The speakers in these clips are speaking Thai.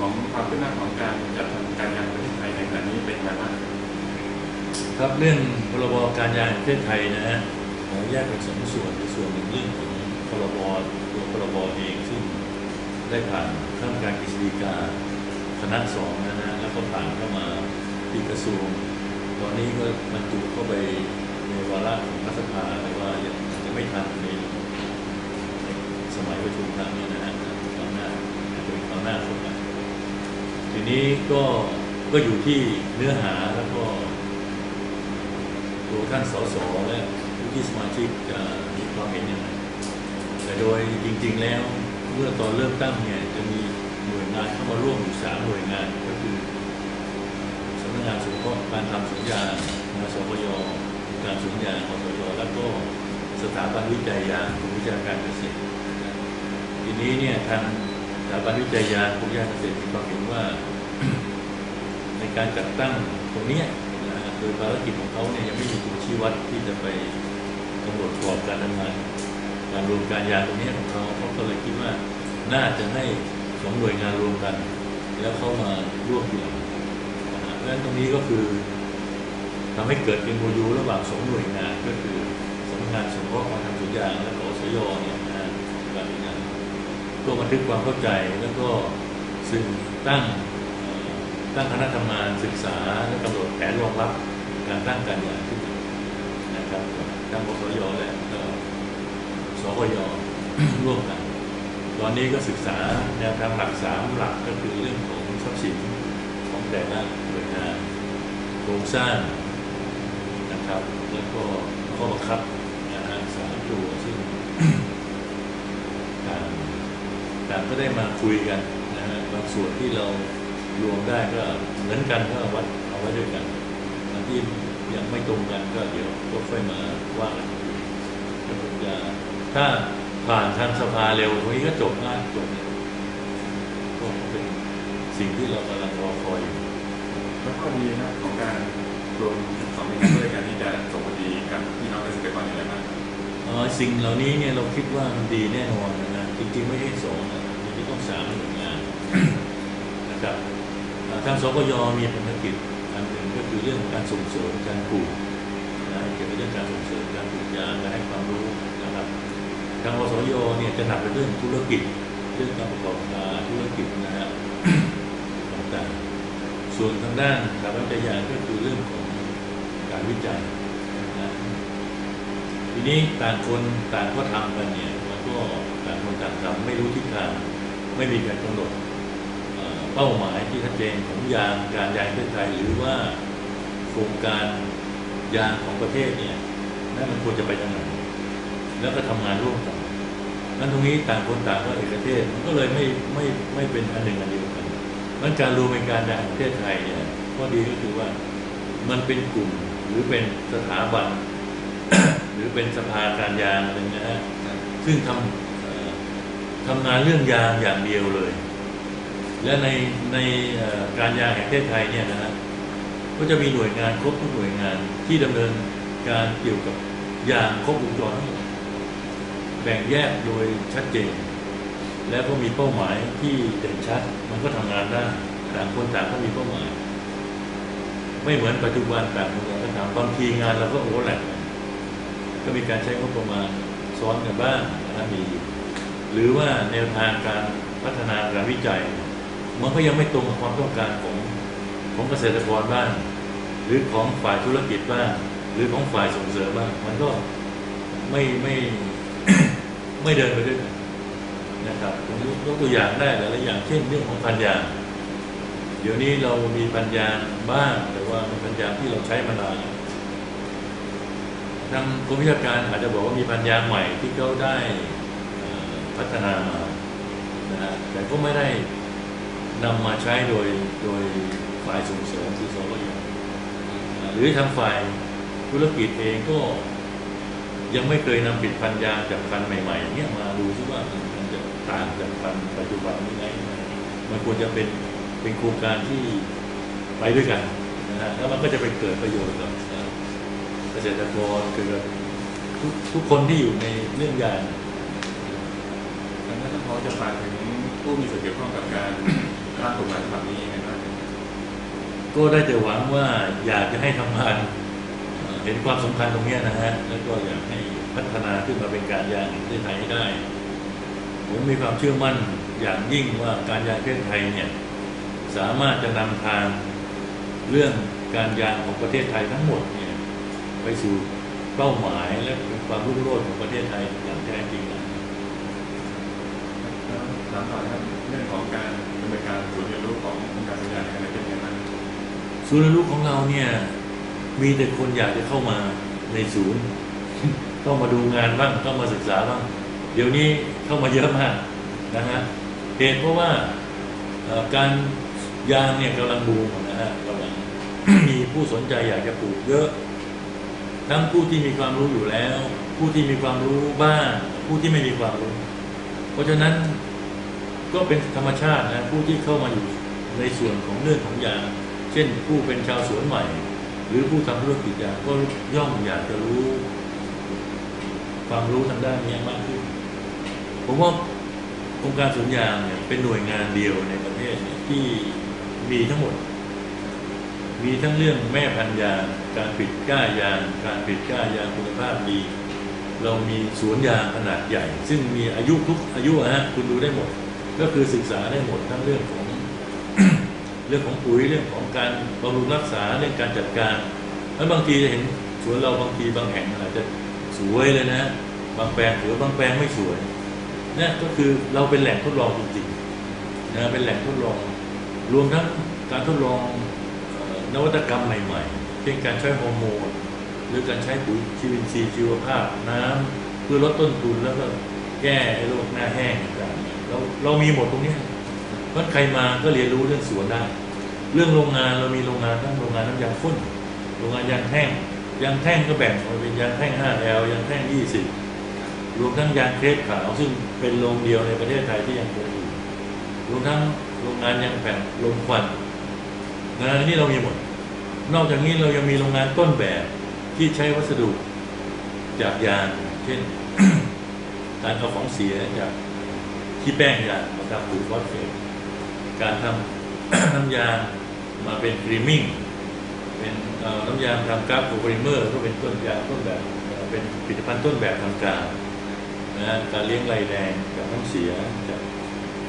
ของความคืบหน้าของการจัดทำการยางประเทศไทยในขณะนี้เป็นอย่างไรบ้างครับเรื่องพรบการยางประเทศไทยนะฮะขอแยกเป็นสองส่วนในส่วนหนึ่งเรื่องของพรบตัวพรบเองซึ่งได้ผ่านข้ามการกฤษฎีกาคณะสองนะฮะแล้วก็ผ่านเข้ามาที่กระทรวง ตอนนี้ก็บรรจุเข้าไปในวาระของรัฐสภาแต่ว่ายังจะไม่ทันในในสมัยประชุมครั้งนี้นะฮะคราวหน้าอาจจะเป็นคราวหน้าคนละ ทีนี้ก็ก็อยู่ที่เนื้อหาแล้วก็ ตัวท่านสสและผู้ที่สมาชิกจะมีความเห็นยังไงแต่โดยจริง ๆ แล้วเมื่อตอนเริ่มตั้งเนี่ยจะมีหน่วยงานเข้ามาร่วมอยู่สามหน่วยงานก็คือสำนักงานสงเคราะห์การทำสัญญาณสปยการสัญญาอสยแล้วก็สถาบันวิจัยยากรมวิชาการเกษตรทีนี้เนี่ยทางาบันวิจัยยางกรมวิชาเกษตรมีความเห็นว่า ในการจัดตั้งตรงนี้นะโดยภารกิจของเขาเนี่ยยังไม่มีตัวชี้วัดที่จะไปกำหนดกรอบการทำงานการรวมการยาตรงนี้ของเขาเขาก็เลยคิดว่าน่าจะให้สองหน่วยงานรวมกัน แล้วเข้ามาร่วมทีหลังเพราะฉะนั้นตรงนี้ก็คือทำให้เกิดเป็นโมยูระหว่างสองหน่วยงานก็คือสำนักงานสงเคราะห์การทำสัญญาและกสยเนี่ยนะฮะการงานร่ วมบันทึกความเข้าใจแล้วก็ซึ่งตั้งตั้งคณะทำงานศึกษาและกำหนดแผนรองรับการตั้งการยางขึ้นนะครับทั้งกสยและสกยร่วมกัน ตอนนี้ก็ศึกษาแนวทางหลักสามหลักก็คือเรื่องของทรัพย์สินของแต่ละหน่วยงานโครงสร้างนะครับแล้วก็ข้อบังคับนะฮะสามตัวซึ่ง ต่างต่าง ก็ได้มาคุยกันนะฮะบางส่วนที่เรารวมได้ก็เหมือนกันก็วัดเอาไว้ด้วยกันอันที่ยังไม่ตรงกันก็เดี๋ยวก็ค่อยมาว่ากันอีกทีก็คงจะถ้าผ่านทางสภาเร็วตรงนี้ก็จบง่ายจบเลยก็เป็นสิ่งที่เรากำลังรอคอยอยู่แล้วข้อดีนะของการรวมสองหน่วยงานด้วยกันนี่จะส่งผลดีกับพี่น้องเกษตรกรอย่างไรบ้างเอ่อสิ่งเหล่านี้เนี่ยเราคิดว่ามันดีแน่นอนนะจริงๆไม่ใช่สองนะจริงๆต้อง สามหน่วยงานนะครับเอ่อทางสกยมีภารกิจอันหนึ่งก็คือเรื่องการส่งเสริมการปลูกนะเกี่ยวกับเรื่องการส่งเสริมการปลูกยางการให้ความรู้นะครับทางอสยเนี่ยจะหนักไปเรื่องธุรกิจเรื่องการประกอบการธุรกิจนะฮะต่างๆส่วนทางด้านสถาบันวิจัยางก็คือเรื่องของการวิจัยนะทีนี้ต่างคนต่างก็ทำกันเนี่ยมันก็ต่างคนต่างทำไม่รู้ทิศทาง ไม่มีการกำหนดเป้าหมายที่ชัดเจนของยางการยางประเทศไทยหรือว่าโครงการยางของประเทศเนี่ยนั่นมันควรจะไปทางไหนแล้วก็ทำงานร่วมกันนั้นตรงนี้ต่างคนต่างก็เอกเทศมันก็เลยไม่ไม่ไม่เป็นอันหนึ่งอันเดียวกันมันการรวมเป็นการยางประเทศไทยเนี่ยข้อดีก็คือว่ามันเป็นกลุ่มหรือเป็นสถาบัน หรือเป็นสภาการยางอะไรนะฮะซึ่งทำเอ่อ ทำงานเรื่องยางอย่างเดียวเลย และในในการยางแห่งประเทศไทยเนี่ยนะฮะก็จะมีหน่วยงานครบทุกหน่วยงานที่ดำเนินการเกี่ยวกับยางครบวงจรทั้งหมดแบ่งแยกโดยชัดเจน แล้วก็มีเป้าหมายที่เด่นชัด มันก็ทำงานได้ต่างคนต่างก็มีเป้าหมาย ไม่เหมือนปัจจุบันต่างคนต่างก็ทำบางทีงานเราก็โอเวอร์แลปกันก็มีการใช้งบประมาณซ้อนกันบ้างนะมี หรือว่าแนวทางการพัฒนาการวิจัย มันก็ยังไม่ตรงกับความต้องการของของเกษตรกรบ้างหรือของฝ่ายธุรกิจบ้างหรือของฝ่ายส่งเสริมบ้างมันก็ไม่ไม่ไม่เดินไปด้วยกันนะครับผมยกตัวอย่างได้หลายๆอย่างเช่นเรื่องของพันยาเดี๋ยวนี้เรามีพันยาบ้างแต่ว่าเป็นพันยาที่เราใช้มานานแล้วทางกรมวิชาการอาจจะบอกว่ามีพันยาใหม่ที่เขาได้ พัฒนามานะฮะแต่ก็ไม่ได้นำมาใช้โดยโดยฝ่ายส่งเสริมคือสวยหรือทางฝ่ายธุรกิจเองก็ยังไม่เคยนำผลิดพันยางจากพันธุ์ใหม่ๆเนี่ยมาดูซิว่ามันจะต่างจากพันธุ์ปัจจุบันนี้ไงมันควรจะเป็นเป็นโครงการที่ไปด้วยกันนะฮะแล้วมันก็จะไปเกิดประโยชน์กับเกษตรกรคือทุกทุกคนที่อยู่ในเรื่องยาง ดังนั้นท่านพอจะฝากถึงผู้มีส่วนเกี่ยวข้องกับการร่างกฎหมายฉบับนี้ยังไงบ้างก็ได้แต่หวังว่าอยากจะให้ทำงานเอ่อเห็นความสำคัญตรงนี้นะฮะแล้วก็อยากให้พัฒนาขึ้นมาเป็นการยางแห่งประเทศไทยให้ได้ ผมมีความเชื่อมั่นอย่างยิ่งว่าการยางประเทศไทยเนี่ยสามารถจะนำทางเรื่องการยางของประเทศไทยทั้งหมดเนี่ยไปสู่เป้าหมายและความรุ่งโรจน์ของประเทศไทยอย่างแท้จริง นะแล้วถามต่อนะครับเรื่องของการดำเนินการศูนย์เรียนรู้ขององค์การสัญญาในการเป็นยังไงบ้างศูนย์เรียนรู้ของเราเนี่ยมีแต่คนอยากจะเข้ามาในศูนย์ ต้องมาดูงานบ้างต้องมาศึกษาบ้างเดี๋ยวนี้เข้ามาเยอะมากนะฮะเหตุเพราะว่าการยางเนี่ยกำลังบูมนะฮะกำลังมีผู้สนใจอยากจะปลูกเยอะ ทั้งผู้ที่มีความรู้อยู่แล้ว ผู้ที่มีความรู้บ้างผู้ที่ไม่มีความรู้ เพราะฉะนั้น ก็เป็นธรรมชาตินะผู้ที่เข้ามาอยู่ในส่วนของเรื่องของยา เช่นผู้เป็นชาวสวนใหม่ หรือผู้ทำธุรกิจยาก็ย่อมอยากจะรู้ความรู้ทางด้านนี้มากขึ้น ผมว่าองค์การสวนยางเนี่ยเป็นหน่วยงานเดียวในประเทศเที่มีทั้งหมด มีทั้งเรื่องแม่พันยา การปิดก้ายาง การปิดก้ายางคุณภาพดี เรามีสวนยางขนาดใหญ่ ซึ่งมีอายุทุกอายุนะฮะคุณดูได้หมด ก็คือศึกษาได้หมดทั้งเรื่องของ เรื่องของปุ๋ยเรื่องของการบำรุงรักษาเรื่องการจัดการแล้วบางทีจะเห็นสวนเราบางทีบางแห่งอาจจะสวยเลยนะ บางแปลงหรือบางแปลงไม่สวยเนี่ยก็คือเราเป็นแหล่งทดลองจริงๆนะเป็นแหล่งทดลอง รวมทั้งการทดลองนวัตกรรมใหม่ๆ เช่นการใช้ฮอร์โมน หรือการใช้ปุ๋ยชีวินทรีย์ชีวภาพน้ำเพื่อลดต้นทุนแล้วก็แก้โรคหน้าแห้งต่างๆ เราเรามีหมดตรงนี้เพราะใครมาก็เรียนรู้เรื่องสวนได้ เรื่องโรงงานเรามีโรงงานทั้งโรงงานน้ำยางข้นโรงงานยางแท่งยางแท่งก็แบ่งออกเป็นยางแท่ง 5L ยางแท่ง 20 รวมทั้งยางเครปขาวซึ่งเป็นโรงเดียวในประเทศไทยที่ยังคงอยู่รวมทั้งโรงงานยางแผ่นลมควันงานนี้เรามีหมด นอกจากนี้เรายังมีโรงงานต้นแบบที่ใช้วัสดุจากยางเช่น การเอาของเสียจาก ที่แป้งยางมาทำปุ๋ยฟอสเฟตการทำ น้ำยางมาเป็นกรีมมิ่งเป็นน้ำยางทำกราฟโพลิเมอร์ก็เป็นต้นยางต้นแบบเป็นผลิตภัณฑ์ต้นแบบทางการนะการเลี้ยงไรแรงจากน้ำเสียจาก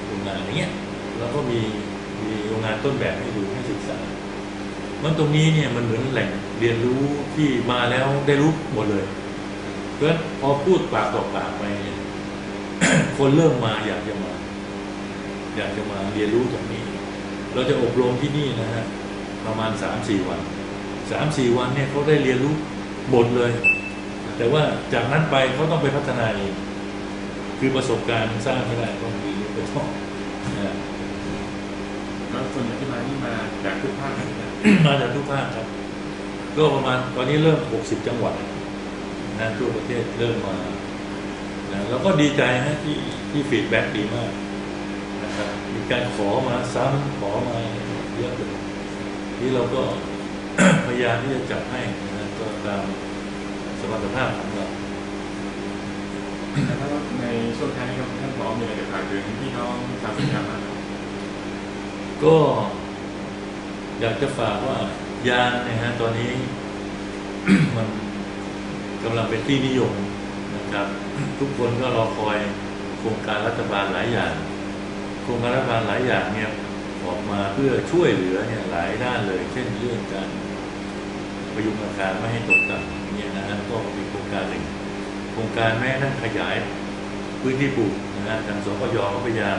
โรงงานอย่างเงี้ยแล้วก็มีมีโรงงานต้นแบบให้ดูให้ศึกษา มันตรงนี้เนี่ยมันเหมือนแหล่งเรียนรู้ที่มาแล้วได้รู้หมดเลย เพราะพอพูดปากต่อปากไปเนี่ย คนเริ่มมาอยากจะมา อยากจะมาเรียนรู้จากนี้ เราจะอบรมที่นี่นะฮะประมาณสามสี่วันสามสี่วันเนี่ยเขาได้เรียนรู้หมดเลย แต่ว่าจากนั้นไปเขาต้องไปพัฒนาเองคือประสบการณ์สร้างไม่ได้ต้องเรียนรู้ไปท่องนะฮะแล้วส่วนใหญ่ที่มานี่มาจากทุกภาคเลยนะมาจากทุกภาคครับ ก็ประมาณตอนนี้เริ่ม 60 จังหวัดนะทั่วประเทศเริ่มมา นะแล้วก็ดีใจนะที่ที่ฟีดแบ็กดีมากนะครับมีการขอมาซ้ำขอมาเยอะเลยที่เราก็พยายามที่จะจัดให้นะก็ตามสมรรถภาพของเราแล้วในช่วงท้ายนี้ครับท่านผอมีอะไรจะฝากถึงพี่น้องชาวสัญญาบ้างครับก็อยากจะฝากว่ายางเนะฮะตอนนี้ มันกำลังเป็นที่นิยมนะ ครับทุกคนก็รอคอยโครงการรัฐบาลหลายอย่าง โครงการรัฐบาลหลายอย่างเนี่ยออกมาเพื่อช่วยเหลือเนี่ยหลายด้านเลย เช่นเรื่องการประยุงราคาไม่ให้ตกต่ำเนี่ยนะฮะก็เป็นโครงการหนึ่ง โครงการแม้กระทั่งขยายพื้นที่ปลูกนะฮะทางสปยก็พยายาม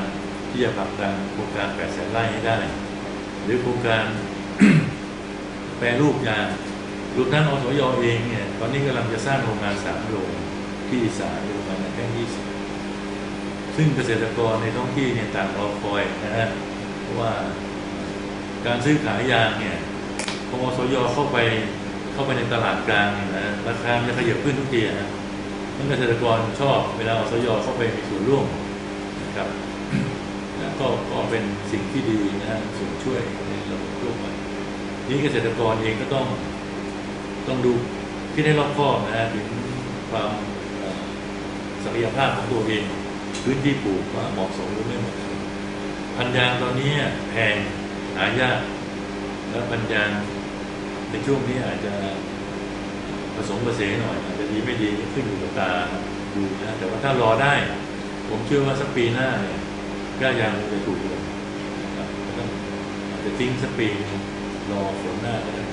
ที่จะผลักดันโครงการ8แสนไร่ให้ได้ หรือโครงการแปรรูปยางรวมทั้งอสยเองเนี่ยตอนนี้กำลังจะสร้างโรงงานสามโรง ที่อีสานโรงงานแค่ยี่สิบซึ่งเกษตรกรในท้องที่เนี่ยต่างรอคอยนะฮะเพราะว่าการซื้อขายยางเนี่ยพอสยเข้าไปเข้าไปในตลาดกลางนะราคามันจะขยับขึ้นทุกทีนะทั้งเกษตรกรชอบเวลาสยเข้าไปมีส่วนร่วมนะครับนะก็ก็เป็นสิ่งที่ดีนะฮะส่วนช่วยในระบบทั่วไปนี่เกษตรกรเองก็ต้องต้องดูที่ได้รอบคอบนะถึงความ ศักยภาพของตัวเองพื้นที่ปลูกว่าเหมาะสมหรือไม่เหมาะสมพันยางตอนนี้แพงหายากแล้วพันยางในช่วงนี้อาจจะผสมผสานหน่อยอาจจะดีไม่ดีขึ้นอยู่กับตาดูนะแต่ว่าถ้ารอได้ ผมเชื่อว่าสักปีหน้าเนี่ยก้ายางจะถูกลงนะครับอาจจะทิ้งสักปีรอฝนหน้าก็ได้